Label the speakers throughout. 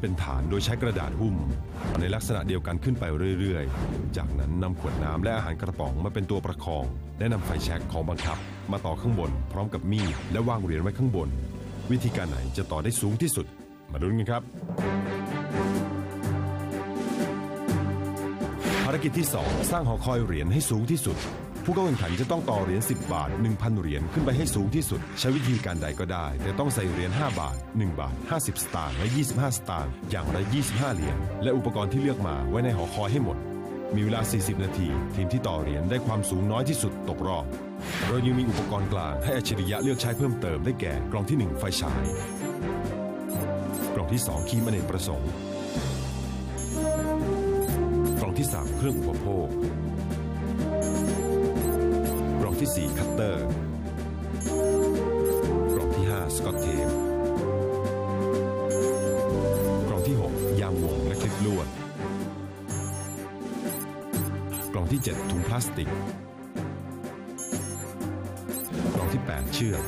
Speaker 1: เป็นฐานโดยใช้กระดาษหุ้ม ในลักษณะเดียวกันขึ้นไปเรื่อยๆ จากนั้นนำขวดน้ำและอาหารกระป๋องมาเป็นตัวประคอง และนำไฟแช็กของบังคับ มาต่อข้างบน พร้อมกับมีดและวางเหรียญไว้ข้างบน วิธีการไหนจะต่อได้สูงที่สุด มาดูกันครับ ภารกิจที่ 2 สร้างหอคอยเหรียญให้สูงที่สุด ผู้เข้าแข่งขันจะต้องต่อเหรียญ10 บาท 1,000 เหรียญขึ้นไปให้สูงที่สุด ใช้วิธีการใดก็ได้ แต่ต้องใส่เหรียญ5บาท 1 บาท 50 สตางค์และ 25 สตางค์อย่างละ 25 เหรียญและอุปกรณ์ที่เลือกมาไว้ในหอคอยให้หมด มีเวลา 40 นาที ทีมที่ต่อเหรียญได้ความสูงน้อยที่สุดตกรอบเรายังมีอุปกรณ์กลางให้อัจฉริยะเลือกใช้เพิ่มเติมได้แก่กล่องที่ 1 ไฟฉาย กล่องที่ 2 คีมอเนกประสงค์ กล่องที่ 3 เครื่องอุปโภค ที่ 4 คัตเตอร์ กล่องที่ 5 สกอตเทปกล่องที่ 6 ยางวงและคลิปลวด กล่องที่ 7 ถุงพลาสติก กล่องที่ 8 เชือก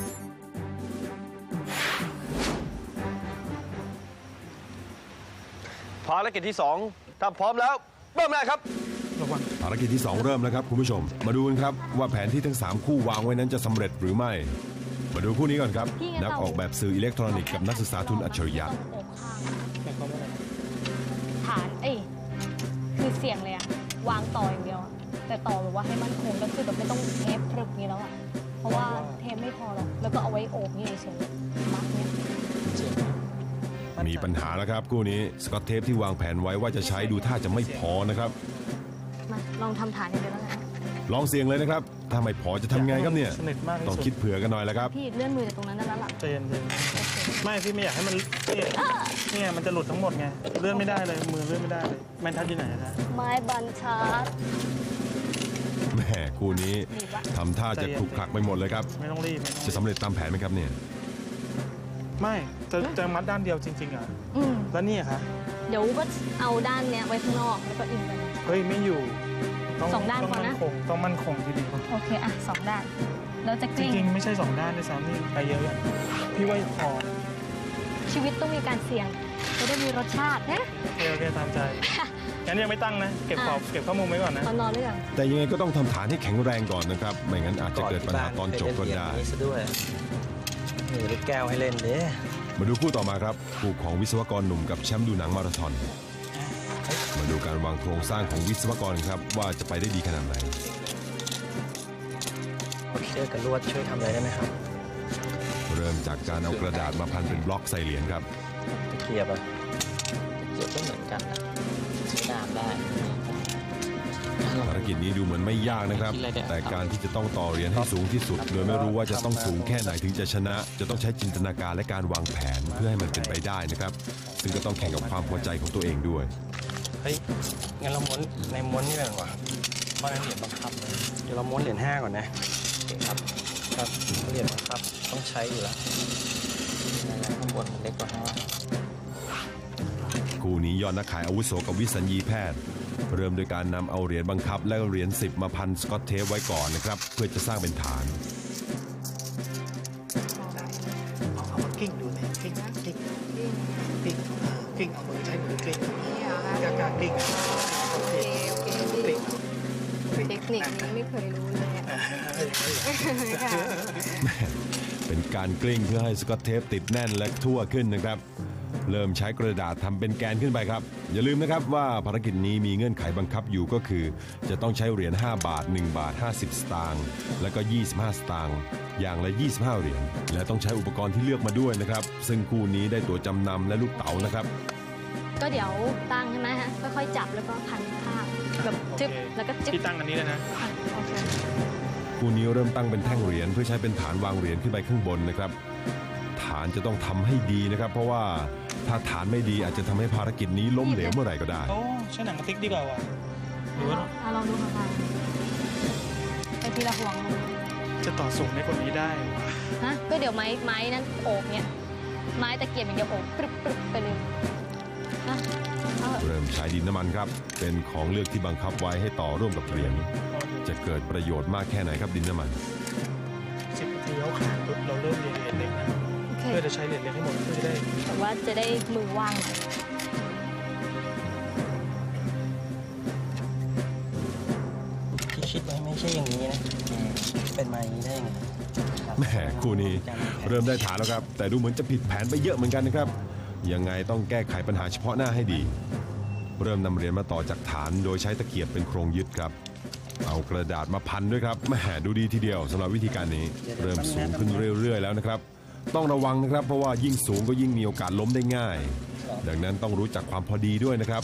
Speaker 2: ภารกิจที่ 2 ถ้าพร้อมแล้ว เริ่มได้ครับา
Speaker 1: รกิจที่ 2 เริ่มแล้วครับคุณผู้ชม มาดูกันครับว่าแผนที่ทั้ง 3 คู่วางไว้นั้นจะสำเร็จหรือไม่ มาดูคู่นี้ก่อนครับ นักออกแบบสื่ออิเล็กทรอนิกส์กับนักศึกษาทุนอัจฉริยะ
Speaker 3: ต้องอกข้างฐานเอ้ยคือเสียงเลยอะวางต่ออย่างเดียวอะแต่ต่อแบบว่าให้มันคงก็คือแบบไม่ต้องเทปพรึบนี้แล้วอะเพราะว่าเทปไม่พอหรอกแล้วก็เอาไว้โอบนี่เฉยๆมัดเนี่ย
Speaker 1: มีปัญหาแล้วครับคู่นี้สกอตเทปที่วางแผนไว้ว่าจะใช้ดูท่าจะไม่พอนะครับ
Speaker 3: มาลองทำฐานอย่างเดียวแล้วกัน
Speaker 1: ลองเสียงเลยนะครับ ถ้าไม่พอจะทำไงครับเนี่ย
Speaker 4: สนิทมากที่
Speaker 1: ต้อง
Speaker 4: สุด
Speaker 1: คิดเผื่อกันหน่อยแล้วครับ
Speaker 3: พี่เลื่อนมือจากตรงนั้นได้แล้วล่ะ
Speaker 4: ใจเย็น
Speaker 3: โอเค
Speaker 4: ๆไม่พี่ไม่อยากให้มันเนี่ยเนี่ยมันจะหลุดทั้งหมดไงเลื่อนไม่ได้เลยมือเลื่อนไม่ได้เลยแมนทัดอยู่ไหนนะ
Speaker 3: ไม้บันชาร์ด
Speaker 1: แหมคู่นี้
Speaker 3: ดีวะ
Speaker 1: ทำท่าจะคลุกคลักไปหมดเลยครับ
Speaker 4: ไม่ต้องรีบไม่ต้อง
Speaker 1: จะสำเร็จตามแผนไหมครับเนี่ย
Speaker 4: ไม่จะจะมัดด้านเดียวจริงๆอะ
Speaker 3: อืม
Speaker 4: แล้วนี่อะคะ
Speaker 3: เดี๋ยวก็เอาด้านเนี้ยไว้ข้างนอกแล้วก็อินกัน
Speaker 4: เฮ้ยไม่อยู่
Speaker 3: สองด้าน
Speaker 4: ต้อง
Speaker 3: พอนะ
Speaker 4: มั่นคงต้องมั่นคงทีเดียว
Speaker 3: โอเคอะสองด้านแล้วจะ
Speaker 4: จ
Speaker 3: กลิ้ง
Speaker 4: ริงๆไม่ใช่สองด้านด้วยซ้ำนี่ไปเยอะอะพี่ว่าพอ
Speaker 3: ชีวิตต้องมีการเสี่ยง จะได้มีรสชาตินะ
Speaker 4: โอเคโอเคตามใจงั้นยังไม่ตั้งนะ เก็บขอบ
Speaker 3: อะ
Speaker 4: เก็บข้อมูลไว้ก่อนนะ
Speaker 3: ตอนนอนหรือยัง
Speaker 1: แต่ยังไงก็ต้องทำฐานให้แข็งแรงก่อนนะครับ ไม่งั้นอาจจะเกิดปัญหาตอนจบก็ได้
Speaker 5: นี่ซะด้วยมีลูกแก้วให้เล่นเด้
Speaker 1: มาดูคู่ต่อมาครับ คู่ของวิศวกรหนุ่มกับแชมป์ดูหนังมาราธอนมา ดูการวางโครงสร้างของวิศวกรครับว่าจะไปได้ดีขนาดไหน
Speaker 5: เชือกกับลวดช่วยทำอะไรได้ไหมครับ
Speaker 1: เริ่มจากการเอากระดาษมาพันเป็นบล็อกใส่เหรียญครับ
Speaker 5: ตะเกียบอะตะเกียบก็เหมือนกันนะใช้น้ำได้
Speaker 1: ภารกิจนี้ดูเหมือนไม่ยากนะครับ แต่การที่จะต้องต่อเหรียญให้สูงที่สุด โดยไม่รู้ว่าจะต้องสูงแค่ไหนถึงจะชนะ จะต้องใช้จินตนาการและการวางแผนเพื่อให้มันเป็นไปได้นะครับ ซึ่งก็ต้องแข่งกับความพอใจของตัวเองด้วย
Speaker 5: เฮ้ยงั้นเราม้วนในม้วนนี่เลยดีกว่าเพราะนั้นเหรียญบังคับเลยเดี๋ยวเราม้วนเหรียญห้าก่อนนะโอเคครับครับเหรียญบังคับต้องใช้อยู่แล้วนั่นแหละข้างบนมันเล็กกว่าห้า
Speaker 1: คู่นี้ยอดนักขายอาวุโสกับวิสัญญีแพทย์เริ่มโดยการนำเอาเหรียญบังคับและเหรียญ10มาพันสกอตเทปไว้ก่อนนะครับ เพื่อจะสร้างเป็นฐาน
Speaker 3: นิคนี้ไม่เคยรู้เลยอะค่ะ
Speaker 1: เป็นการกลิ้งเพื่อให้สกอตเทปติดแน่นและทั่วขึ้นนะครับ เริ่มใช้กระดาษทำเป็นแกนขึ้นไปครับ อย่าลืมนะครับว่าภารกิจนี้มีเงื่อนไขบังคับอยู่ก็คือ จะต้องใช้เหรียญ 5 บาท 1 บาท 50 สตางค์และก็ 25 สตางค์อย่างละ 25 เหรียญและต้องใช้อุปกรณ์ที่เลือกมาด้วยนะครับ ซึ่งคู่นี้ได้ตัวจำนำและลูกเต๋านะครับ
Speaker 3: ก็เดี๋ยวตั้งใช่ไหมฮะค่อยๆจับแล้วก็พันผ้า แบบจึ๊บแล้วก็จึ๊บ
Speaker 4: พี่ตั้งอันนี้เลยนะ
Speaker 3: อะโอเค
Speaker 1: คู่นี้เริ่มตั้งเป็นแท่งเหรียญเพื่อใช้เป็นฐานวางเหรียญขึ้นไปข้างบนนะครับ ฐานจะต้องทำให้ดีนะครับ เพราะว่าถ้าฐานไม่ดีอาจจะทำให้ภารกิจนี้ล้มเหลวเมื่อไหร่ก็ได้
Speaker 4: โอ้ใช้หนังกระติกดีกว่าว่ะหรือว่า
Speaker 3: เอาลองดูค่ะพันไปทีละห่วงมือ
Speaker 4: จะต่อสูงได้กว่านี้ได้วะ
Speaker 3: ฮะก็เดี๋ยวไม้ไม้นั้นโอบเนี่ยไม้ตะเกียบอย่างเดียวโอบปรึบปรึบไปเลยนะ เริ่
Speaker 1: มใช้ดินน้ำมันครับ เป็นของเลือกที่บังคับไว้ให้ต่อร่วมกับเหรียญจะเกิดประโยชน์มากแค่ไหนครับดินน้ำมัน
Speaker 4: สิบทีเขวขานปุ๊เราเริ่มเรียนเหรียญเล็กนะ
Speaker 3: เพื่
Speaker 4: อจะใช้เหรียญเล็กให้หมดเพื่อจะได้
Speaker 3: แต่ว่าจะได้มือว่างที่
Speaker 5: คิดไว้ไม่ใช่อย่างนี้นะเป็นมาอย่างนี้ได้ไง
Speaker 1: แม่คู่นี้เริ่มได้ฐานแล้วครับ แต่ดูเหมือนจะผิดแผนไปเยอะเหมือนกันนะครับ ยังไงต้องแก้ไขปัญหาเฉพาะหน้าให้ดี เริ่มนำเหรียญมาต่อจากฐานโดยใช้ตะเกียบเป็นโครงยึดครับ เอากระดาษมาพันด้วยครับแหมดูดีทีเดียวสำหรับวิธีการนี้ เริ่มสูงขึ้นเรื่อยๆ แล้วนะครับ ต้องระวังนะครับ เพราะว่ายิ่งสูงก็ยิ่งมีโอกาสล้มได้ง่าย ดังนั้นต้องรู้จักความพอดีด้วยนะครับ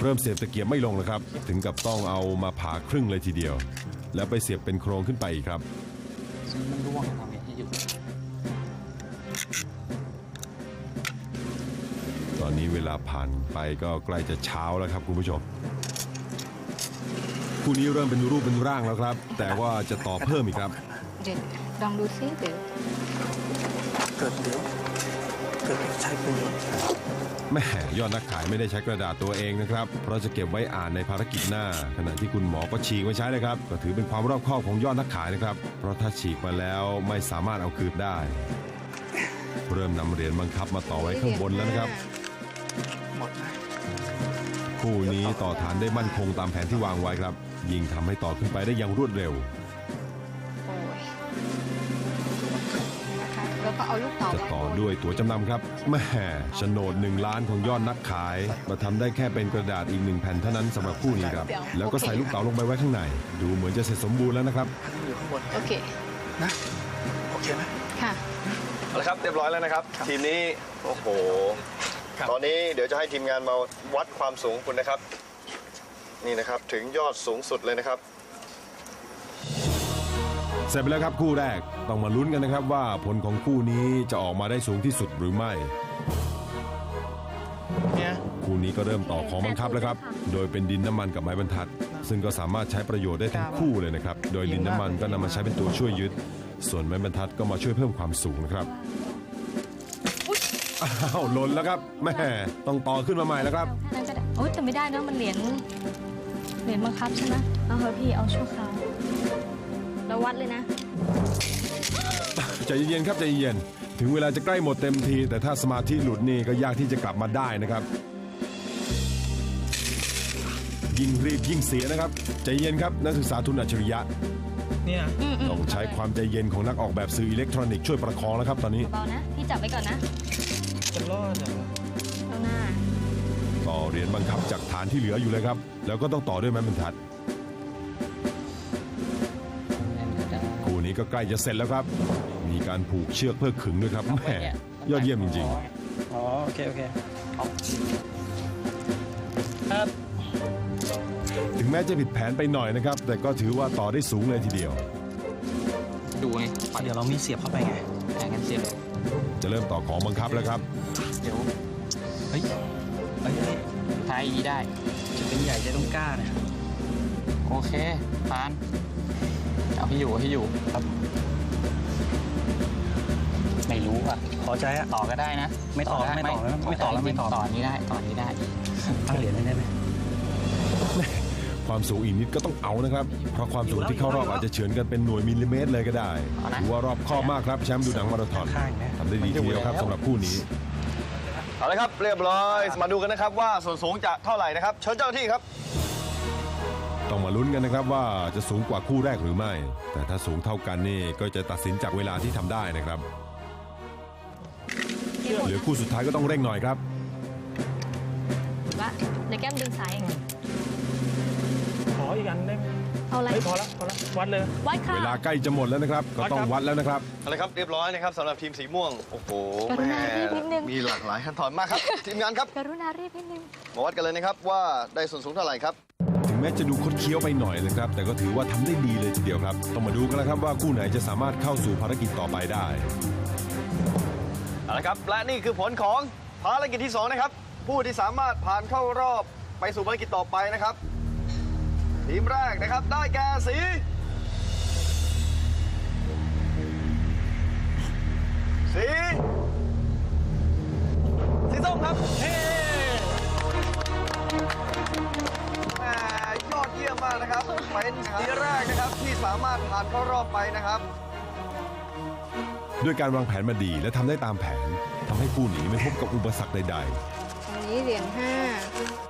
Speaker 1: เริ่มเสียบตะเกียบไม่ลงนะครับ ถึงกับต้องเอามาผ่าครึ่งเลยทีเดียว แล้วไปเสียบเป็นโครงขึ้นไปอีกครับ
Speaker 5: มันร่วงทำไงที่หยุด
Speaker 1: อนนี้เวลาผ่านไปก็ใกล้จะเช้าแล้วครับคุณผู้ชมคู่นี้เริ่มเป็นรูปเป็นร่างแล้วครับ แต่ว่าจะต่อเพิ่มอีกครับ
Speaker 3: เดี๋ยวลองดูซิเดี๋ยว
Speaker 6: เกิดเดี๋ยวเกิดใช้ปืน
Speaker 1: แม่ยอดนักขายไม่ได้ใช้กระดาษตัวเองนะครับ เพราะจะเก็บไว้อ่านในภารกิจหน้า ขณะที่คุณหมอก็ฉีกไว้ใช้เลยครับ ก็ถือเป็นความรอบคอบของยอดนักขายนะครับ เพราะถ้าฉีกมาแล้วไม่สามารถเอาคืนได้ เริ่มนำเหรียญบังคับมาต่อไว้ข้างบนแล้วนะครับ
Speaker 6: หมดไหม
Speaker 1: คู่นี้ต่อฐานได้มั่นคงตามแผนที่วางไว้ครับ ยิ่งทำให้ต่อขึ้นไปได้อย่างรวดเร็ว
Speaker 3: โอ้ยนะคะแล้วก็เอาลูกเต๋า
Speaker 1: จะ
Speaker 3: ไว้
Speaker 1: ต่อด้วยตั๋วจำนำครับแม่โฉนดหนึ่งล้านของยอดนักขายมาทำได้แค่เป็นกระดาษอีกหนึ่งแผ่นเท่านั้นสำหรับคู่นี้ครับ แล้วก็ใส่ลูกเต๋าลงไปไว้ข้างใน ดูเหมือนจะเสร็จสมบูรณ์แล้วนะครับ
Speaker 6: อันนี้อยู่ข้างบน
Speaker 3: โอเค
Speaker 6: นะ โอเคไหม
Speaker 3: ค่ะ
Speaker 2: เอาละครับเรียบร้อยแล้วนะครับ ทีมนี้ โอ้โห ตอนนี้เดี๋ยวจะให้ทีมงานมาวัดความสูงของคุณนะครับ นี่นะครับถึงยอดสูงสุดเลยนะครับ
Speaker 1: เสร็จไปแล้วครับคู่แรกต้องมาลุ้นกันนะครับว่าผลของคู่นี้จะออกมาได้สูงที่สุดหรือไม่
Speaker 4: เนี่ย
Speaker 1: คู่นี้ก็เริ่มต่อของบังคับแล้วครับ โดยเป็นดินน้ำมันกับไม้บรรทัด ซึ่งก็สามารถใช้ประโยชน์ได้ทั้งคู่เลยนะครับ โดยดินน้ำมันก็นำมาใช้เป็นตัวช่วยยึด ส่วนไม้บรรทัดก็มาช่วยเพิ่มความสูงนะครับ อ้าวหล่นแล้วครับแม่ต้องต่อขึ้นมาใหม่แล้วครับ
Speaker 3: แค่นั้นก็ได้โอ๊ยแต่ไม่ได้นะมันเหรียญเหรียญบังคับใช่ไหมเอาเถอะพี่เอาชั่วคราวแล้ววัดเลยนะ
Speaker 1: ใจเย็นๆครับใจเย็นๆถึงเวลาจะใกล้หมดเต็มที แต่ถ้าสมาธิหลุดนี่ก็ยากที่จะกลับมาได้นะครับ ยิ่งรีบยิ่งเสียนะครับ ใจเย็นครับนักศึกษาทุนอัจฉริยะ
Speaker 4: เนี่ย
Speaker 3: อืมอืม
Speaker 1: ต้องใช้ความใจเย็นของนักออกแบบสื่ออิเล็กทรอนิกส์ช่วยประคองแล้วครับตอนนี้
Speaker 3: เบาๆนะพี่จับไว้ก่อนนะ
Speaker 4: จะรอดเหรอ
Speaker 3: ข้างหน้า
Speaker 1: ต่อเหรียญบังคับจากฐานที่เหลืออยู่เลยครับ แล้วก็ต้องต่อด้วยไม้บรรทัด คู่นี้ก็ใกล้จะเสร็จแล้วครับ มีการผูกเชือกเพื่อขึงด้วยครับแหมยอดเยี่ยมจริง
Speaker 5: อ๋อ โอเค โอเคเอา
Speaker 4: ครับ
Speaker 1: ๆ ถึงแม้จะผิดแผนไปหน่อยนะครับ แต่ก็ถือว่าต่อได้สูงเลยทีเดียว
Speaker 5: ดูไงเดี๋ยวเรามีเสียบเข้าไปไงแทงกันเสียบ
Speaker 1: จะเริ่มต่อของบังคับแล้วครับ
Speaker 5: เดี๋ยวเฮ้ยเฮ้ยเฮ้ย
Speaker 7: ทายอีได้
Speaker 5: จะเป็นใหญ่จะต้องกล้านะ
Speaker 7: โอเคผ่าน เอาให้อยู่เอาให้อยู่ครับ ไม่รู้อะ
Speaker 5: พอใจอะ
Speaker 7: ต่อก็ได้นะ
Speaker 5: ไม่ต่อ
Speaker 7: ด้
Speaker 5: ไม่ต่อแล้วไม่ต่อแล้ว
Speaker 7: จริง
Speaker 5: ไม่ต่อ
Speaker 7: ต่อนี้ได้ ต่อนี้ได้
Speaker 5: ตั้งเหรียญได้ไหม
Speaker 1: ความสูงอีกนิดก็ต้องเอานะครับ เพราะความสูงที่เข้ารอบอาจจะเฉือนกันเป็นหน่วยมิลลิเมตรเลยก็ได้
Speaker 7: เอานะ
Speaker 1: ถือว่ารอบคอบมากครับแชมป์ดูหนังมาราธอน
Speaker 5: ข้างนะ
Speaker 1: ทำได้ดีทีเดียวครับสำหรับคู่นี้
Speaker 2: เอาละครับเรียบร้อยมาดูกันนะครับว่าส่วนสูงจะเท่าไหร่นะครับเชิญเจ้าหน้าที่ครับ
Speaker 1: ต้องมาลุ้นกันนะครับว่าจะสูงกว่าคู่แรกหรือไม่ แต่ถ้าสูงเท่ากันนี่ก็จะตัดสินจากเวลาที่ทำได้นะครับ
Speaker 3: เก็บหมด
Speaker 1: เหลือ
Speaker 3: นะ
Speaker 1: คู่สุดท้ายก็ต้องเร่งหน่อยครับ
Speaker 3: ว่าเดี๋ยวแก้มดึงสายเอง
Speaker 4: ขออีกอันได้ไหม
Speaker 3: เอาอะไร
Speaker 4: เฮ้ยพอละพอละวัดเลย
Speaker 3: วัดค่ะ
Speaker 1: เวลาใกล้จะหมดแล้วนะครับ ก็ต้องวัดแล้วนะครับ
Speaker 2: เอาละครับเรียบร้อยนะครับสำหรับทีมสีม่วง โอ้โห
Speaker 3: กรุณา
Speaker 2: แม่
Speaker 3: รีบนิดนึง
Speaker 2: มีหลากหลายขั้นตอนมากครับ ทีมงานครับ
Speaker 3: กรุณารีบนิดนึง
Speaker 2: มาวัดกันเลยนะครับว่าได้ส่วนสูงเท่าไหร่ครับ
Speaker 1: ถึงแม้จะดูคดเคี้ยวไปหน่อยนะครับ แต่ก็ถือว่าทำได้ดีเลยทีเดียวครับ ต้องมาดูกันแล้วครับว่าคู่ไหนจะสามารถเข้าสู่ภารกิจต่อไปได้
Speaker 2: เอาละครับและนี่คือผลของภารกิจที่ 2 นะครับ ผู้ที่สามารถผ่านเข้ารอบไปสู่ภารกิจต่อไปนะครับ ทีมแรกนะครับได้แก่สีสีสีส้มครับเฮ้แหม่ยอดเยี่ยมมากนะครับเป็นสีแรกนะครับที่สามารถผ่านเข้ารอบไปนะครับ
Speaker 1: ด้วยการวางแผนมาดีและทำได้ตามแผนทำให้คู่หนีไม่พบกับอุปสรรคใด
Speaker 3: ตรงนี้เหรียญห้า
Speaker 1: ๆจ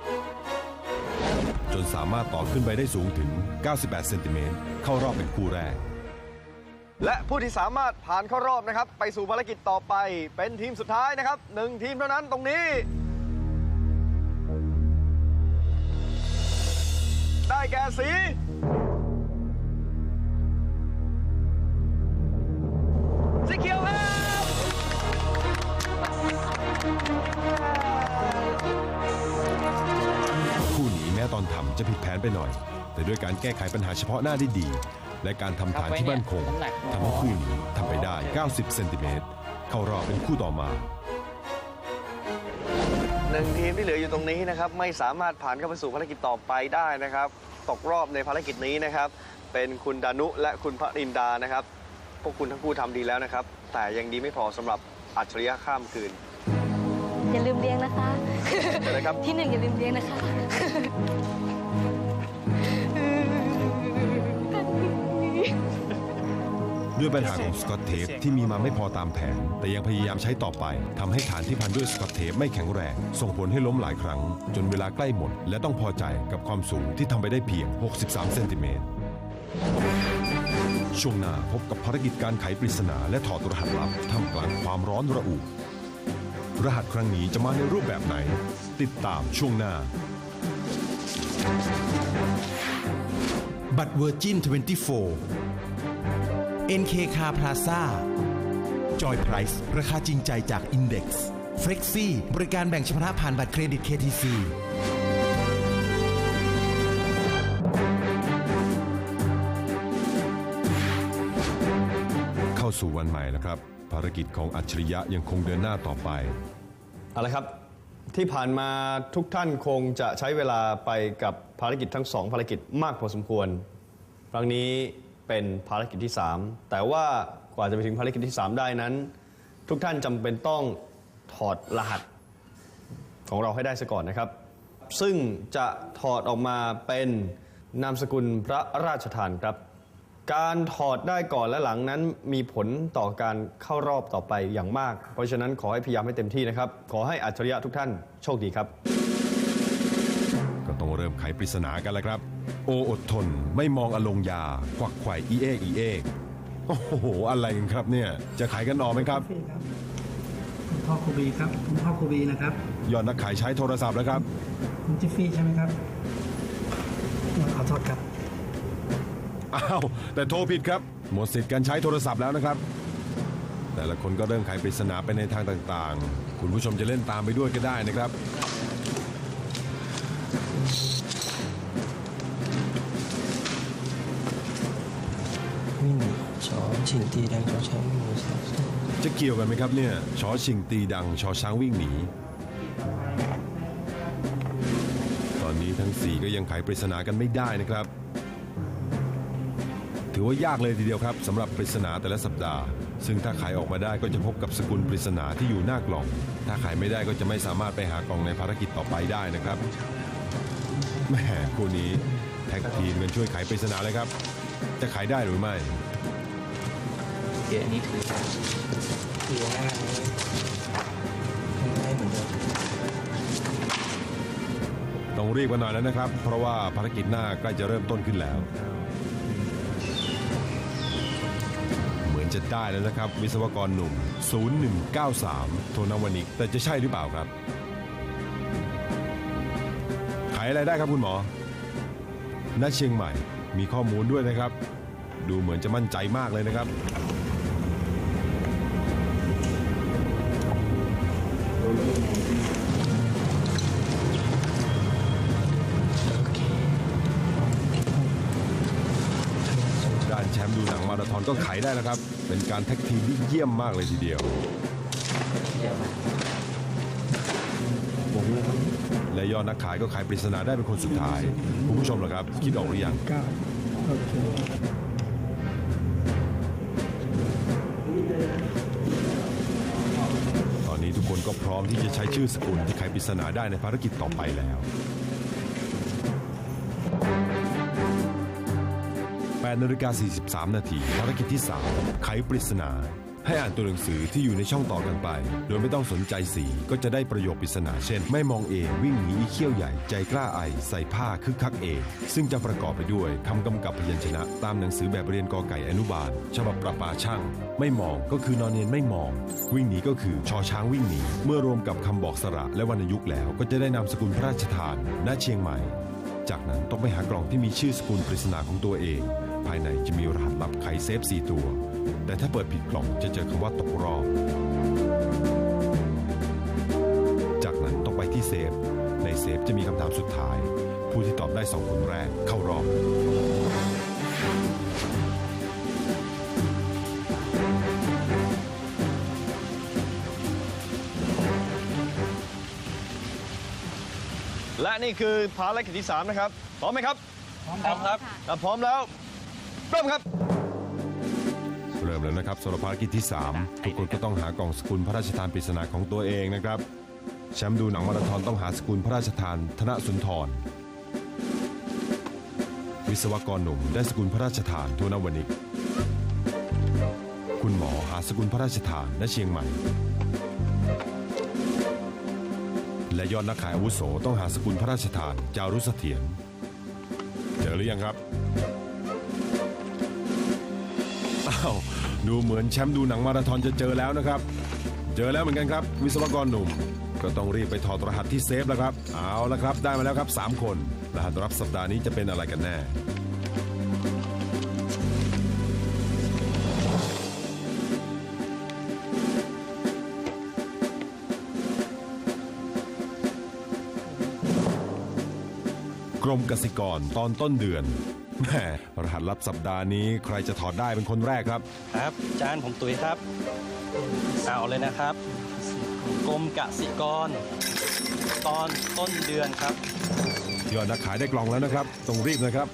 Speaker 1: นสามารถต่อขึ้นไปได้สูงถึง 98 เซนติเมตรเข้ารอบเป็นคู่แรก
Speaker 2: และผู้ที่สามารถผ่านเข้ารอบนะครับ ไปสู่ภารกิจต่อไปเป็นทีมสุดท้ายนะครับหนึ่งทีมเท่านั้นตรงนี้ ได้แก่สีสี
Speaker 1: จะผิดแผนไปหน่อย แต่ด้วยการแก้ไขปัญหาเฉพาะหน้าได้ดี และการทำฐานที่มั่นคงทำให้คู่นี้ทำไปได้ 90 เซนติเมตรเข้ารอบเป็นคู่ต่อมา
Speaker 2: หนึ่งทีมที่เหลืออยู่ตรงนี้นะครับไม่สามารถผ่านเข้าไปสู่ภารกิจต่อไปได้นะครับ ตกรอบในภารกิจนี้นะครับ เป็นคุณดานุและคุณพระรินดานะครับ พวกคุณทั้งคู่ทำดีแล้วนะครับ แต่ยังดีไม่พอสำหรับอัจฉริยะข้ามคืน
Speaker 3: อย่าลืมเลี้ยงนะคะ
Speaker 2: เดี๋ยวนะครับ
Speaker 3: ที่หนึ่งอย่าลืมเลี้ยงนะคะ
Speaker 1: ด้วยปัญหาของสกอตเทปที่มีมาไม่พอตามแผน แต่ยังพยายามใช้ต่อไปทำให้ฐานที่พันด้วยสกอตเทปไม่แข็งแรง ส่งผลให้ล้มหลายครั้ง จนเวลาใกล้หมด และต้องพอใจกับความสูงที่ทำไปได้เพียง 63 เซนติเมตรช่วงหน้าพบกับภารกิจการไขปริศนาและถอดรหัสลับท่ามกลางความร้อนระอุ รหัสครั้งนี้จะมาในรูปแบบไหน ติดตามช่วงหน้า
Speaker 8: บัตรเวอร์จิน24 NK Car Plaza Joy Price ราคาจริงใจจาก Index Flexi บริการแบ่งชำระผ่านบัตรเครดิต KTC
Speaker 1: เข้าสู่วันใหม่แล้วครับ ภารกิจของอัจฉริยะยังคงเดินหน้าต่อไป
Speaker 2: เอาละครับ ที่ผ่านมาทุกท่านคงจะใช้เวลาไปกับภารกิจทั้งสองภารกิจมากพอสมควร ครั้งนี้ เป็นภารกิจที่ 3 แต่ว่ากว่าจะไปถึงภารกิจที่ 3 ได้นั้น ทุกท่านจำเป็นต้องถอดรหัสของเราให้ได้ซะก่อนนะครับ ซึ่งจะถอดออกมาเป็นนามสกุลพระราชทานครับ การถอดได้ก่อนและหลังนั้นมีผลต่อการเข้ารอบต่อไปอย่างมาก เพราะฉะนั้นขอให้พยายามให้เต็มที่นะครับ ขอให้อัจฉริยะทุกท่านโชคดีครับ
Speaker 1: ต้องเริ่มไขปริศนากันแล้วครับ โออดทนไม่มองอลงยา ควักไขว่อีเอกอีเอกโอ้โห อะไรกันครับเนี่ย จะขายกันออกไหมครับ
Speaker 6: พี่ครับ คุณพ่อครูบีครับคุณพ่อครูบีนะครับ
Speaker 1: ยอดนักขายใช้โทรศัพท์แล้วครับ
Speaker 6: คุณจิฟฟี่ใช่ไหมครับขอโทษครับ
Speaker 1: อ้าว แต่โทรผิดครับ หมดสิทธิ์การใช้โทรศัพท์แล้วนะครับ แต่ละคนก็เริ่มไขปริศนาไปในทางต่างๆ คุณผู้ชมจะเล่นตามไปด้วยก็ได้นะครับ
Speaker 5: วิ่งชอชิงตีแดงชอช้างวิ่งหนี
Speaker 1: จะเกี่ยวกันไหมครับเนี่ยชอชิงตีดังชอช้างวิ่งหนี ตอนนี้ทั้งสี่ก็ยังไขปริศนากันไม่ได้นะครับ ถือว่ายากเลยทีเดียวครับสำหรับปริศนาแต่ละสัปดาห์ ซึ่งถ้าขายออกมาได้ก็จะพบกับสกุลปริศนาที่อยู่หน้ากล่อง ถ้าขายไม่ได้ก็จะไม่สามารถไปหากล่องในภารกิจต่อไปได้นะครับ แหมคู่นี้แท็กทีมกันช่วยไขปริศนาเลยครับ จะขายได้หรือไม่
Speaker 5: เกียร์นี้ถือถือหน้านี้ง่ายเหมือนเดิม
Speaker 1: ต้องรีบกันหน่อยแล้วนะครับ เพราะว่าภารกิจหน้าใกล้จะเริ่มต้นขึ้นแล้ว เหมือนจะได้แล้วนะครับ วิศวกรหนุ่ม 0193 โทนวนิกแต่จะใช่หรือเปล่าครับ อะไรได้ครับคุณหมอ ณ เชียงใหม่มีข้อมูลด้วยนะครับ ดูเหมือนจะมั่นใจมากเลยนะครับ ด้านแชมป์ดูหนังมาราธอนก็ขายได้แล้วครับ เป็นการแท็กทีมที่เยี่ยมมากเลยทีเดียว และยอดนักขายก็ขายปริศนาได้เป็นคนสุดท้าย คุณผู้ชมเหรอครับ คิดออกหรือยัง
Speaker 6: เก้าโอเค
Speaker 1: ตอนนี้ทุกคนก็พร้อมที่จะใช้ชื่อสกุลที่ไขปริศนาได้ในภารกิจต่อไปแล้ว8นาฬิกา43 นาทีภารกิจที่ 3 ไขปริศนา ให้อ่านตัวหนังสือที่อยู่ในช่องต่อกันไป โดยไม่ต้องสนใจสีก็จะได้ประโยคปริศนาเช่น ไม่มองเอ วิ่งหนีอีเขี้ยวใหญ่ใจกล้าไอ ใส่ผ้าคึกคักเอ ซึ่งจะประกอบไปด้วยคำกำกับพยัญชนะ ตามหนังสือแบบเรียนกอไก่อนุบาล ฉบับประปาช่าง ไม่มองก็คือนอนเนียนไม่มอง วิ่งหนีก็คือชอช้างวิ่งหนีเมื่อรวมกับคำบอกสระและวรรณยุกต์แล้ว ก็จะได้นามสกุลพระราชทานณเชียงใหม่ จากนั้นต้องไปหากล่องที่มีชื่อสกุลปริศนาของตัวเอง ภายในจะมีรหัสลับไขเซฟ4ตัว แต่ถ้าเปิดผิดกล่องจะเจอคำว่าตกรอบ จากนั้นต้องไปที่เซฟ ในเซฟจะมีคำถามสุดท้าย ผู้ที่ตอบได้สองคนแรกเข้ารอบ
Speaker 2: และนี่คือภารกิจที่ 3 นะครับ พร้อมไหมครับ
Speaker 3: พร้อมครับ
Speaker 2: ถ้าพร้อมแล้ว เริ่มครับ
Speaker 1: เริ่มแล้ว นะครับสำหรับภารกิจที่ 3 ทุกคนก็ต้องหากล่องสกุลพระราชทานปริศนาของตัวเองนะครับแชมป์ดูหนังมาราธอนต้องหาสกุลพระราชทานธนสุนทร วิศวกรหนุ่มได้สกุลพระราชทานทุนวนิกคุณหมอหาสกุลพระราชทานณเชียงใหม่ และยอดนักขายอาวุโสต้องหาสกุลพระราชทานจารุเถียรเจอหรือยังครับอ้าว ดูเหมือนแชมป์ดูหนังมาราธอนจะเจอแล้วนะครับ เจอแล้วเหมือนกันครับ วิศวกรหนุ่ม ก็ต้องรีบไปถอดรหัสที่เซฟแล้วครับ เอาละครับ ได้มาแล้วครับ 3 คน รหัสรับสัปดาห์นี้จะเป็นอะไรกันแน่กรมกสิกรตอนต้นเดือน แหมรหัสลับสัปดาห์นี้ใครจะถอดได้เป็นคนแรกครับ
Speaker 5: ครับจานผมตุ๋ยครับเอาเลยนะครับกรมกสิกร ตอนต้นเดือนครับ
Speaker 1: ยอดนักขายได้กล่องแล้วนะครับต้องรีบนะครับ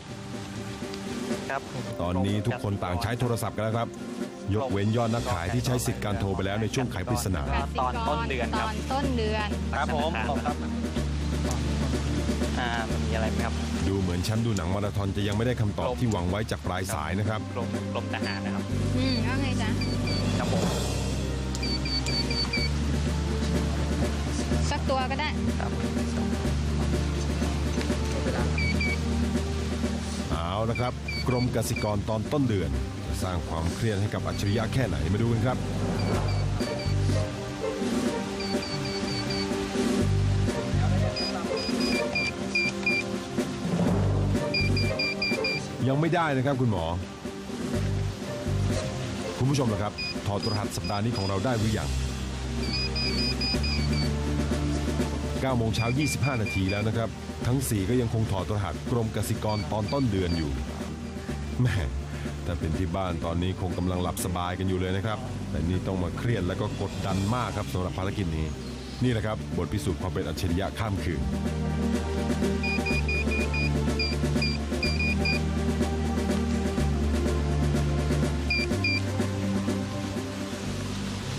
Speaker 5: ครับ
Speaker 1: ตอนนี้ทุกคนต่างใช้โทรศัพท์กันแล้วครับ ยกเว้นยอดนักขายที่ใช้สิทธิ์การโทรไปแล้วในช่วงไขปริศนา
Speaker 7: ตอนต้นเดือนครับ
Speaker 3: ตอนต้นเดือน
Speaker 5: ครับผมขอบครับ
Speaker 7: อ่ามันมีอะไรไหมครับ
Speaker 1: ดูเหมือนแชมป์ดูหนังมาราธอนจะยังไม่ได้คำตอบที่หวังไว้จากปลายสายนะครับ
Speaker 7: กรมกรมทหารนะครับ
Speaker 3: อืมว่าไงจ๊ะ
Speaker 7: ครับผม
Speaker 3: สักตัวก็ได้
Speaker 7: ครับ
Speaker 1: เอาละครับ กรมกสิกรตอนต้นเดือนจะสร้างความเครียดให้กับอัจฉริยะแค่ไหนมาดูกันครับ ยังไม่ได้นะครับคุณหมอ คุณผู้ชมนะครับ ถอดรหัสสัปดาห์นี้ของเราได้หรือยัง9โมงเช้า 25 นาทีแล้วนะครับ ทั้ง 4 ก็ยังคงถอดรหัสกรมกสิกรตอนต้นเดือนอยู่แม่ถ้าเป็นที่บ้านตอนนี้คงกำลังหลับสบายกันอยู่เลยนะครับ แต่นี่ต้องมาเครียดแล้วก็กดดันมากครับสำหรับภารกิจนี้ นี่แหละครับ บทพิสูจน์ความเป็นอัจฉริยะข้ามคืน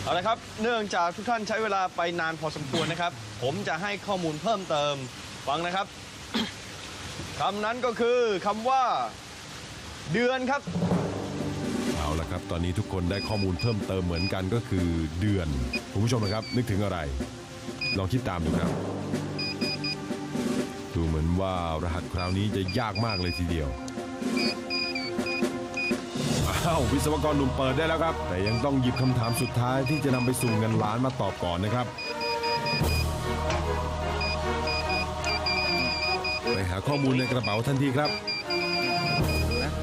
Speaker 2: เอาละครับ เนื่องจากทุกท่านใช้เวลาไปนานพอสมควรนะครับ ผมจะให้ข้อมูลเพิ่มเติม ฟังนะครับ คำนั้นก็คือคำว่า เดือนครับ
Speaker 1: เอาละครับ ตอนนี้ทุกคนได้ข้อมูลเพิ่มเติมเหมือนกันก็คือเดือน คุณผู้ชมนะครับ นึกถึงอะไร ลองคิดตามดูครับ ดูเหมือนว่ารหัสคราวนี้จะยากมากเลยทีเดียว อ้าววิศวกรหนุ่มเปิดได้แล้วครับ แต่ยังต้องหยิบคำถามสุดท้ายที่จะนำไปสู่เงินล้านมาตอบก่อนนะครับ ไปหาข้อมูลในกระเป๋าทันทีครับ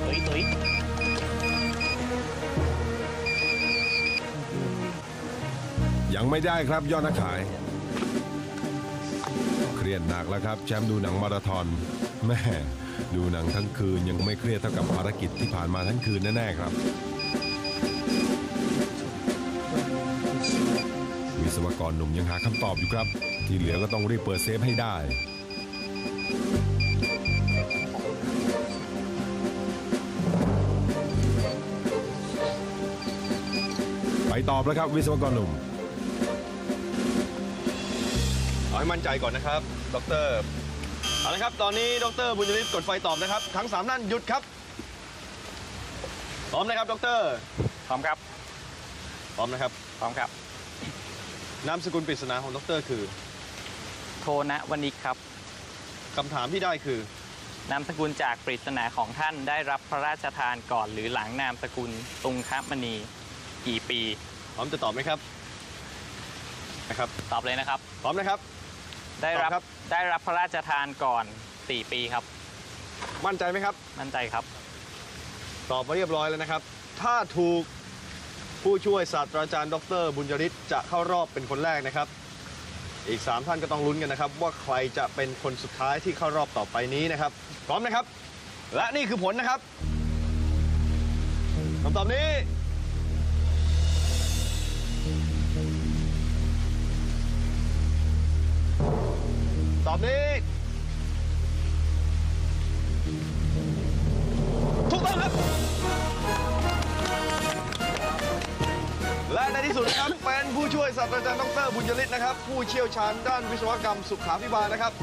Speaker 7: ตุ๋ยตุ๋ย
Speaker 1: ยังไม่ได้ครับยอดนักขาย เครียดหนักแล้วครับ แชมป์ดูหนังมาราธอนแม่ ดูหนังทั้งคืนยังไม่เครียดเท่ากับภารกิจที่ผ่านมาทั้งคืนแน่ๆครับ วิศวกรหนุ่มยังหาคำตอบอยู่ครับ ที่เหลือก็ต้องรีบเปิดเซฟให้ได้ไปตอบแล้วครับวิศวกรหนุ่ม
Speaker 2: เอาให้มั่นใจก่อนนะครับ ดร เอาละครับ ตอนนี้ดรบุญยฤทธิ์กดไฟตอบนะครับ ทั้งสามนั่นหยุดครับ พร้อมนะครับ ดร
Speaker 7: พร้อมครับ
Speaker 2: พร้อมนะครับ
Speaker 7: พร้อมครับ
Speaker 2: นามสกุลปริศนาของดร คือ
Speaker 7: โทนะวนิกครับ
Speaker 2: คำถามที่ได้คือ
Speaker 7: นามสกุลจากปริศนาของท่านได้รับพระราชทานก่อนหรือหลังนามสกุลตุงคมณี กี่ปี
Speaker 2: พร้อมจะตอบไหมครับ นะครับ
Speaker 7: ตอบเลยนะครับ
Speaker 2: พร้อมนะครับ
Speaker 7: ได้รับ
Speaker 2: ตอบครับ
Speaker 7: ได้รับพระราชทานก่อน 4 ปีครับ
Speaker 2: มั่นใจไหมครับ
Speaker 7: มั่นใจครับ
Speaker 2: ตอบมาเรียบร้อยแล้วนะครับ ถ้าถูกผู้ช่วยศาสตราจารย์ ดร บุญยริศจะเข้ารอบเป็นคนแรกนะครับ อีก 3 ท่านก็ต้องลุ้นกันนะครับ ว่าใครจะเป็นคนสุดท้ายที่เข้ารอบต่อไปนี้นะครับ พร้อมนะครับ และนี่คือผลนะครับคำตอบนี้ ตอบนี้ถูกต้องครับ และในที่สุดนะครับเป็นผู้ช่วยศาสตราจารย์ดรบุญยฤทธิ์นะครับ ผู้เชี่ยวชาญด้านวิศวกรรมสุขาพิบาลนะครับ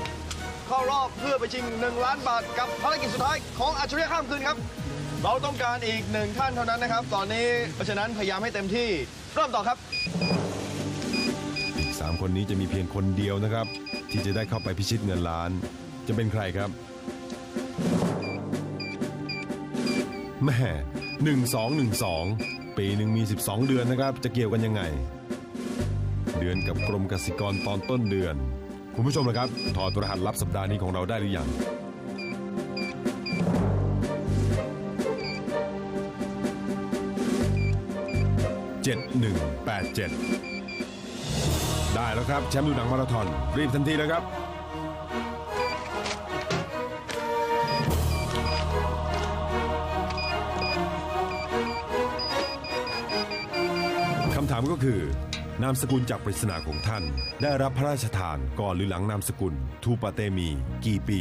Speaker 2: เข้ารอบเพื่อไปชิง 1 ล้านบาทกับภารกิจสุดท้ายของอัจฉริยะข้ามคืนครับ เราต้องการอีกหนึ่งท่านเท่านั้นนะครับ ตอนนี้เพราะฉะนั้นพยายามให้เต็มที่เริ่มต่อครับ
Speaker 1: 3 คนนี้จะมีเพียงคนเดียวนะครับ ที่จะได้เข้าไปพิชิตเงินล้าน จะเป็นใครครับแม่หนึ่งสองหนึ่งสองปีหนึ่งมี 12 เดือนนะครับ จะเกี่ยวกันยังไง เดือนกับกรมกสิกรตอนต้นเดือน คุณผู้ชมนะครับ ถอดรหัสลับสัปดาห์นี้ของเราได้หรือยัง7187 ได้แล้วครับ แชมป์ดูหนังมาราธอน รีบทันทีเลยครับ คำถามก็คือนามสกุลจากปริศนาของท่าน ได้รับพระราชทานก่อนหรือหลังนามสกุล ทูปาเตมี กี่ปี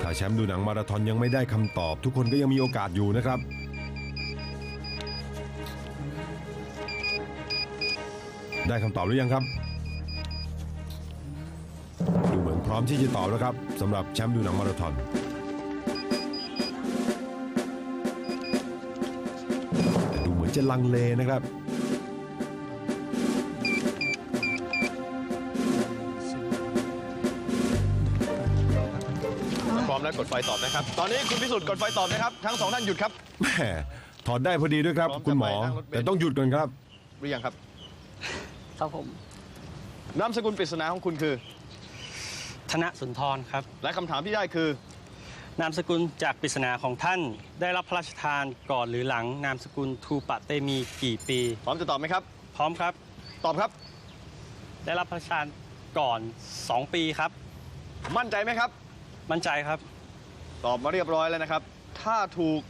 Speaker 1: ถ้าแชมป์ดูหนังมาราธอนยังไม่ได้คำตอบ ทุกคนก็ยังมีโอกาสอยู่นะครับ ได้คำตอบหรือยังครับ ดูเหมือนพร้อมที่จะตอบแล้วครับสำหรับแชมป์ดูหนังมาราธอนแต่ดูเหมือนจะลังเลนะครับ
Speaker 2: พร้อมแล้วกดไฟตอบนะครับ ตอนนี้คุณพิสุทธิ์กดไฟตอบนะครับ ทั้งสองท่านหยุดครับ
Speaker 1: แหมถอดได้พอดีด้วยครับ
Speaker 2: พร้อม
Speaker 1: คุณหมอ
Speaker 2: จะไปนั่งรถเบนซ์
Speaker 1: แต่ต้องหยุดก่อนครับ
Speaker 2: หรือยังครับ
Speaker 5: ครับผม
Speaker 2: นามสกุลปริศนาของคุณคือ
Speaker 5: ธนสุนทรครับ
Speaker 2: และคำถามที่ได้คือ
Speaker 5: นามสกุลจากปริศนาของท่าน ได้รับพระราชทานก่อนหรือหลังนามสกุลทูปะเตมีกี่ปี
Speaker 2: พร้อมจะตอบไหมครับ
Speaker 5: พร้อมครับ
Speaker 2: ตอบครับ
Speaker 5: ได้รับพระราชทานก่อน 2 ปีครับ
Speaker 2: มั่นใจไหมครับ
Speaker 5: มั่นใจครับ
Speaker 2: ตอบมาเรียบร้อยแล้วนะครับ ถ้าถูก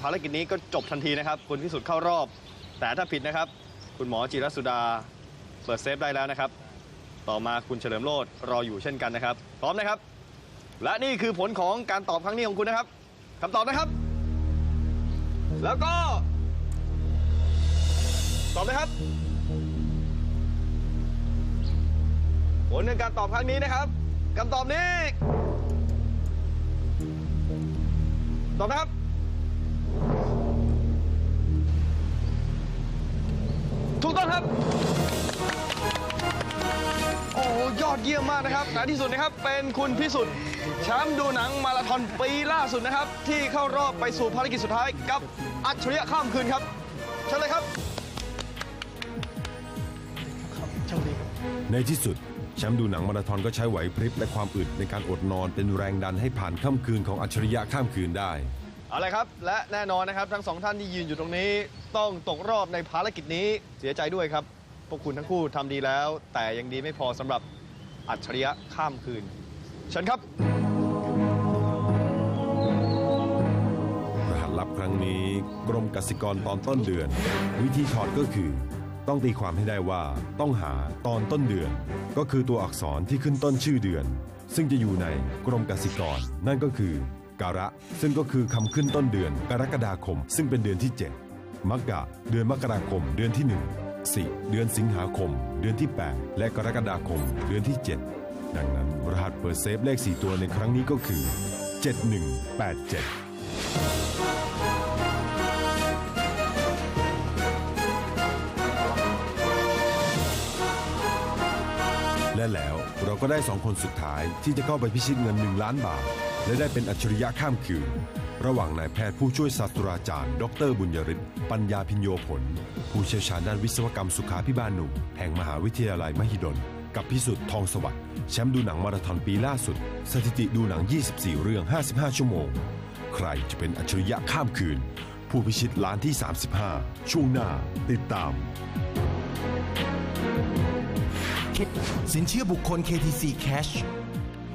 Speaker 2: ภารกิจนี้ก็จบทันทีนะครับ คุณพิสุทธิ์เข้ารอบ แต่ถ้าผิดนะครับ คุณหมอจิรสุดา เปิดเซฟได้แล้วนะครับ ต่อมาคุณเฉลิมโลดรออยู่เช่นกันนะครับ พร้อมนะครับ และนี่คือผลของการตอบครั้งนี้ของคุณนะครับคำตอบนะครับ แล้วก็ ตอบนะครับ ผลในการตอบครั้งนี้นะครับคำตอบนี้ตอบนะครับถูกต้องครับ โอ้โหยอดเยี่ยมมากนะครับในที่สุดนะครับเป็นคุณพิสุทธิ์แชมป์ดูหนังมาราธอนปีล่าสุดนะครับ ที่เข้ารอบไปสู่ภารกิจสุดท้ายกับอัจฉริยะข้ามคืนครับเชิญเลยครับ
Speaker 6: โชคดีครับ
Speaker 1: ในที่สุด แชมป์ดูหนังมาราธอนก็ใช้ไหวพริบและความอึดในการอดนอนเป็นแรงดันให้ผ่านค่ำคืนของอัจฉริยะข้ามคืนได้
Speaker 2: เอาละครับ และแน่นอนนะครับ ทั้งสองท่านที่ยืนอยู่ตรงนี้ ต้องตกรอบในภารกิจนี้เสียใจด้วยครับ พวกคุณทั้งคู่ทำดีแล้ว แต่ยังดีไม่พอสำหรับอัจฉริยะข้ามคืนเชิญครับ
Speaker 1: รหัสลับครั้งนี้กรมกสิกรตอนต้นเดือน วิธีถอดก็คือ ต้องตีความให้ได้ว่าต้องหาตอนต้นเดือน ก็คือตัวอักษรที่ขึ้นต้นชื่อเดือน ซึ่งจะอยู่ในกรมกสิกร นั่นก็คือ การะ ซึ่งก็คือคำขึ้นต้นเดือนกรกฎาคม ซึ่งเป็นเดือนที่ 7มักกะเดือนมกราคมเดือนที่ 1 สิเดือนสิงหาคม เดือนที่ 8 และกรกฎาคม เดือนที่ 7 ดังนั้นรหัสเปิดเซฟเลข 4 ตัวในครั้งนี้ก็คือ 7187และแล้วเราก็ได้สองคนสุดท้ายที่จะเข้าไปพิชิตเงิน 1 ล้านบาท และได้เป็นอัจฉริยะข้ามคืน ระหว่างนายแพทย์ผู้ช่วยศาสตราจารย์ ดรบุญยริศปัญญาพิญโยผล ผู้เชี่ยวชาญด้านวิศวกรรมสุขาพิบาลหนุ่ม แห่งมหาวิทยาลัยมหิดล กับพิสุทธิ์ทองสวัสดิ์แชมป์ดูหนังมาราธอนปีล่าสุด สถิติดูหนัง 24 เรื่อง 55 ชั่วโมง ใครจะเป็นอัจฉริยะข้ามคืน ผู้พิชิตล้านที่ 35 ช่วงหน้า ติดตาม
Speaker 8: สินเชื่อบุคคล KTC Cash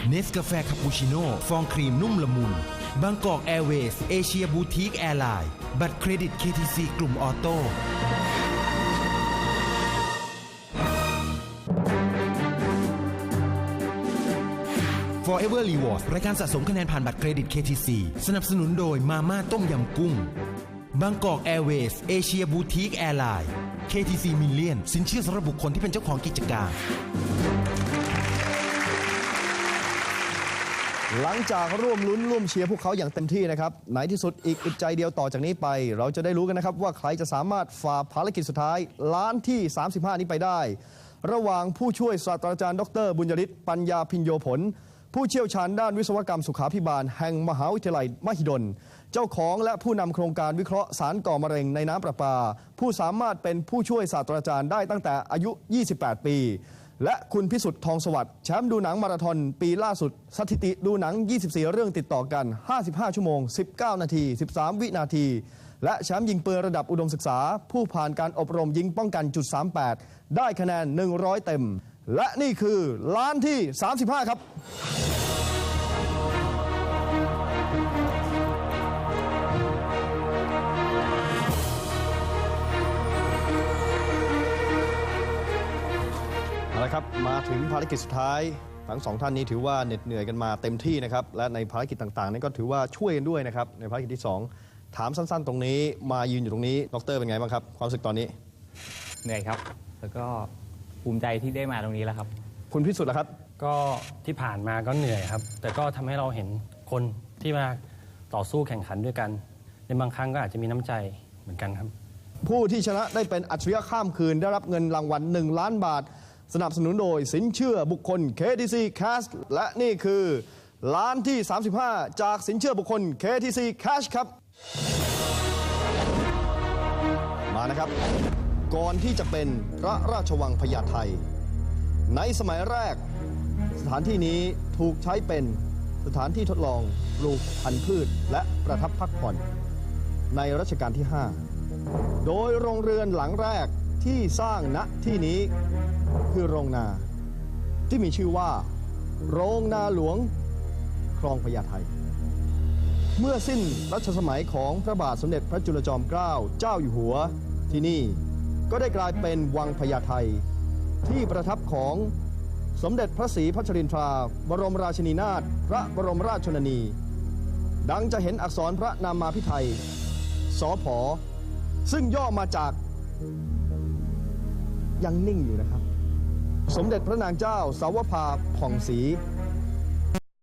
Speaker 8: เนสกาแฟคาปูชิโน่ฟองครีมนุ่มละมุน บางกอกแอร์เวย์เอเชียบูติกแอร์ไลน์บัตรเครดิต KTC กลุ่มออโต้ Forever Rewards รายการสะสมคะแนนผ่านบัตรเครดิต KTC สนับสนุนโดยมาม่าต้มยำกุ้งบางกอกแอร์เวย์เอเชียบูติกแอร์ไลน์ KTC Million สินเชื่อสำหรับบุคคลที่เป็นเจ้าของกิจการ
Speaker 2: หลังจากร่วมลุ้นร่วมเชียร์พวกเขาอย่างเต็มที่นะครับไหนที่สุดอีกอึดใจเดียวต่อจากนี้ไป เราจะได้รู้กันนะครับว่าใครจะสามารถฝ่าภารกิจสุดท้ายล้านที่ 35 นี้ไปได้ ระหว่างผู้ช่วยศาสตราจารย์ ดร บุญยริศปัญญาพิญโยผล ผู้เชี่ยวชาญด้านวิศวกรรมสุขาพิบาล แห่งมหาวิทยาลัยมหิดล เจ้าของและผู้นำโครงการวิเคราะห์สารก่อมะเร็งในน้ำประปา ผู้สามารถเป็นผู้ช่วยศาสตราจารย์ได้ตั้งแต่อายุ 28 ปี และคุณพิสุทธิ์ทองสวัสดิ์แชมป์ดูหนังมาราธอนปีล่าสุด สถิติดูหนัง 24 เรื่องติดต่อกัน 55 ชั่วโมง 19 นาที 13 วินาที และแชมป์ยิงปืนระดับอุดมศึกษา ผู้ผ่านการอบรมยิงป้องกันจุด 38 ได้คะแนน 100 เต็ม และนี่คือล้านที่ 35 ครับ ละครับมาถึงภารกิจสุดท้ายทั้งสองท่านนี้ถือว่าเหน็ดเหนื่อยกันมาเต็มที่นะครับและในภารกิจต่างๆนี่ก็ถือว่าช่วยกันด้วยนะครับในภารกิจที่ 2 ถามสั้นๆ ตรงนี้ มายืนอยู่ตรงนี้ดรเป็นไงบ้างครับความรู้สึกตอนนี้
Speaker 9: เหนื่อยครับ แล้วก็ภูมิใจที่ได้มาตรงนี้แล้วครับ
Speaker 2: คุณพิสุทธิ์ล่ะครับ
Speaker 5: ก็ที่ผ่านมาก็เหนื่อยครับ แต่ก็ทำให้เราเห็นคนที่มาต่อสู้แข่งขันด้วยกันในบางครั้งก็อาจจะมีน้ำใจเหมือนกันครับ
Speaker 2: ผู้ที่ชนะได้เป็นอัจฉริยะข้ามคืนได้รับเงินรางวัล1ล้านบาท สนับสนุนโดยสินเชื่อบุคคล KTC Cash และนี่คือล้านที่ 35 จากสินเชื่อบุคคล KTC Cash ครับ มานะครับ ก่อนที่จะเป็นพระราชวังพญาไทในสมัยแรก สถานที่นี้ถูกใช้เป็นสถานที่ทดลองปลูกพันธุ์พืชและประทับพักผ่อน ในรัชกาลที่ 5 โดยโรงเรือนหลังแรกที่สร้างณที่นี้ คือโรงนา ที่มีชื่อว่า โรงนาหลวง คลองพญาไทเมื่อสิ้นรัชสมัยของพระบาทสมเด็จพระจุลจอมเกล้าเจ้าอยู่หัว ที่นี่ก็ได้กลายเป็นวังพญาไทที่ประทับของสมเด็จพระศรีพัชรินทรา บรมราชินีนาถพระบรมราชชนนี ดังจะเห็นอักษรพระนามาพิไทยสอพอซึ่งย่อมาจากยังนิ่งอยู่นะครับ สมเด็จพระนางเจ้าสาวภาผ่องศรี